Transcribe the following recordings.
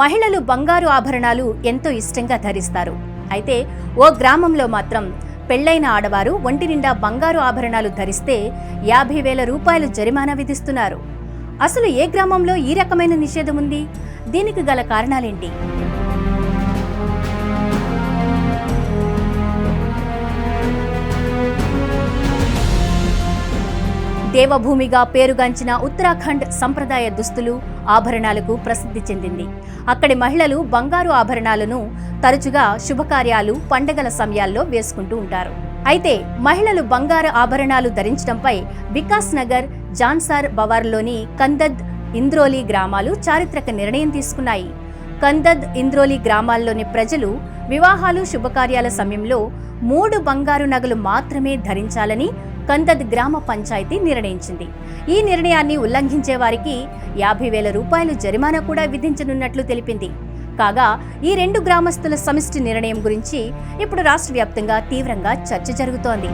మహిళలు బంగారు ఆభరణాలు ఎంతో ఇష్టంగా ధరిస్తారు. అయితే ఓ గ్రామంలో మాత్రం పెళ్ళైన ఆడవారు ఒంటి నిండా బంగారు ఆభరణాలు ధరిస్తే యాభై వేల రూపాయలు జరిమానా విధిస్తున్నారు. అసలు ఏ గ్రామంలో ఈ రకమైన నిషేధం ఉంది దీనికి గల కారణాలేంటి? దేవభూమిగా పేరుగాంచిన ఉత్తరాఖండ్ సంప్రదాయ దుస్తులు ఆభరణాలకు ప్రసిద్ధి చెందింది. అక్కడి మహిళలు బంగారు ఆభరణాలను తరచుగా శుభకార్యాలు పండగల సమయాల్లో వేసుకుంటూ ఉంటారు. అయితే మహిళలు బంగారు ఆభరణాలు ధరించడంపై వికాస్ నగర్ జాన్సార్ బవార్లోని కందద్ ఇంద్రోలి గ్రామాలు చారిత్రక నిర్ణయం తీసుకున్నాయి. కందద్ ఇంద్రోలి గ్రామాల్లోని ప్రజలు వివాహాలు శుభకార్యాల సమయంలో మూడు బంగారు నగలు మాత్రమే ధరించాలని కందద్ గ్రామ పంచాయతీ నిర్ణయించింది. ఈ నిర్ణయాన్ని ఉల్లంఘించే వారికి యాభై వేల రూపాయలు జరిమానా కూడా విధించనున్నట్లు తెలిపింది. కాగా ఈ రెండు గ్రామస్తుల సమిష్టి నిర్ణయం గురించి ఇప్పుడు రాష్ట్ర వ్యాప్తంగా తీవ్రంగా చర్చ జరుగుతోంది.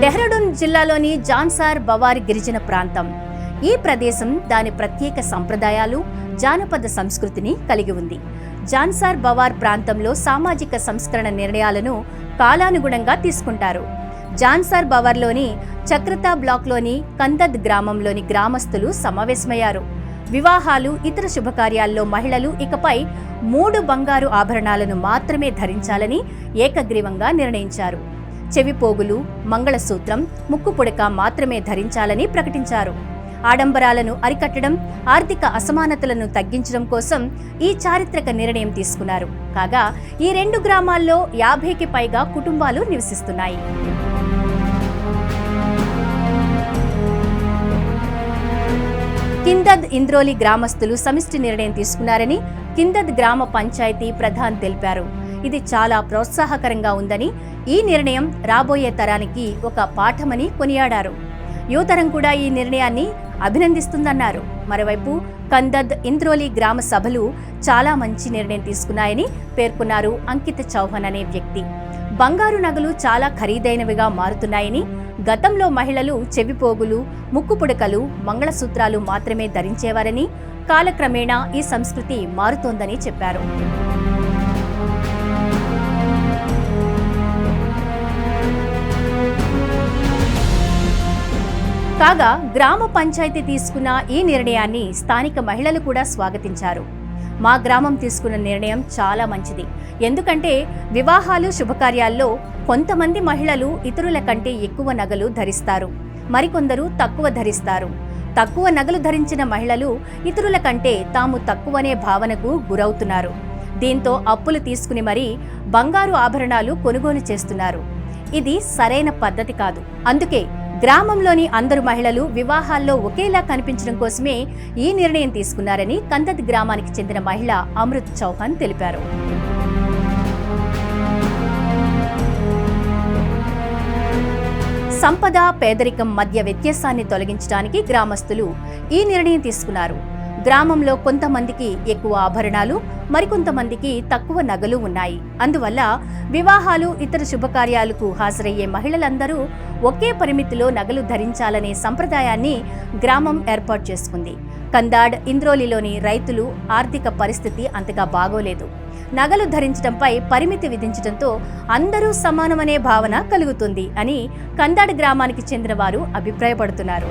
డెహ్రాడూన్ జిల్లాలోని జాన్సార్ బవారి గిరిజన ప్రాంతం. ఈ ప్రదేశం దాని ప్రత్యేక సంప్రదాయాలు జానపద సంస్కృతిని కలిగి ఉంది. జాన్సార్ బవార్ ప్రాంతంలో సామాజిక సంస్కరణ నిర్ణయాలను కాలానుగుణంగా తీసుకుంటారు. జాన్సార్ బవార్లోని చక్రతా బ్లాక్లోని కందద్ గ్రామంలోని గ్రామస్తులు సమావేశమయ్యారు. వివాహాలు ఇతర శుభకార్యాల్లో మహిళలు ఇకపై మూడు బంగారు ఆభరణాలను మాత్రమే ధరించాలని ఏకగ్రీవంగా నిర్ణయించారు. చెవిపోగులు మంగళసూత్రం ముక్కు పుడక మాత్రమే ధరించాలని ప్రకటించారు. ఆడంబరాలను అరికట్టడం ఆర్థిక అసమానతలను తగ్గించడం కోసం ఈ చారిత్రక నిర్ణయం తీసుకున్నారు. కాగా ఈ రెండు గ్రామాల్లో యాభైకి పైగా కుటుంబాలు నివసిస్తున్నాయి. కిందద్ ఇంద్రోలి గ్రామస్తులు సమిష్టి నిర్ణయం తీసుకున్నారని కిందద్ గ్రామ పంచాయతీ ప్రధాన్ తెలిపారు. ఇది చాలా ప్రోత్సాహకరంగా ఉందని ఈ నిర్ణయం రాబోయే తరానికి ఒక పాఠమని కొనియాడారు. యువతరం కూడా ఈ నిర్ణయాన్ని అభినందిస్తుందన్నారు. మరోవైపు కందద్ ఇంద్రోలి గ్రామ సభలు చాలా మంచి నిర్ణయం తీసుకున్నాయని పేర్కొన్నారు అంకిత చౌహాన్ అనే వ్యక్తి. బంగారు నగలు చాలా ఖరీదైనవిగా మారుతున్నాయని గతంలో మహిళలు చెవిపోగులు ముక్కు పుడకలు మంగళసూత్రాలు మాత్రమే ధరించేవారని కాలక్రమేణా ఈ సంస్కృతి మారుతోందని చెప్పారు. కాగా గ్రామ పంచాయతీ తీసుకున్న ఈ నిర్ణయాన్ని స్థానిక మహిళలు కూడా స్వాగతించారు. మా గ్రామం తీసుకున్న నిర్ణయం చాలా మంచిది. ఎందుకంటే వివాహాలు శుభకార్యాల్లో కొంతమంది మహిళలు ఇతరుల కంటే ఎక్కువ నగలు ధరిస్తారు. మరికొందరు తక్కువ ధరిస్తారు. తక్కువ నగలు ధరించిన మహిళలు ఇతరుల కంటే తాము తక్కువనే భావనకు గురవుతున్నారు. దీంతో అప్పులు తీసుకుని మరీ బంగారు ఆభరణాలు కొనుగోలు చేస్తున్నారు. ఇది సరైన పద్ధతి కాదు. అందుకే గ్రామంలోని అందరు మహిళలు వివాహాల్లో ఒకేలా కనిపించడం కోసమే ఈ నిర్ణయం తీసుకున్నారని కందత్ గ్రామానికి చెందిన మహిళ అమృత్ చౌహాన్ తెలిపారు. సంపద పేదరికం మధ్య వ్యత్యాసాన్ని తొలగించడానికి గ్రామస్తులు ఈ నిర్ణయం తీసుకున్నారు. గ్రామంలో కొంతమందికి ఎక్కువ ఆభరణాలు మరికొంతమందికి తక్కువ నగలు ఉన్నాయి. అందువల్ల వివాహాలు ఇతర శుభకార్యాలకు హాజరయ్యే మహిళలందరూ ఒకే పరిమితిలో నగలు ధరించాలనే సంప్రదాయాన్ని గ్రామం ఏర్పాటు చేసుకుంది. కందాడ్ ఇంద్రోలిలోని రైతులు ఆర్థిక పరిస్థితి అంతగా బాగోలేదు. నగలు ధరించడంపై పరిమితి విధించడంతో అందరూ సమానమనే భావన కలుగుతుంది అని కందాడ్ గ్రామానికి చెందిన వారు అభిప్రాయపడుతున్నారు.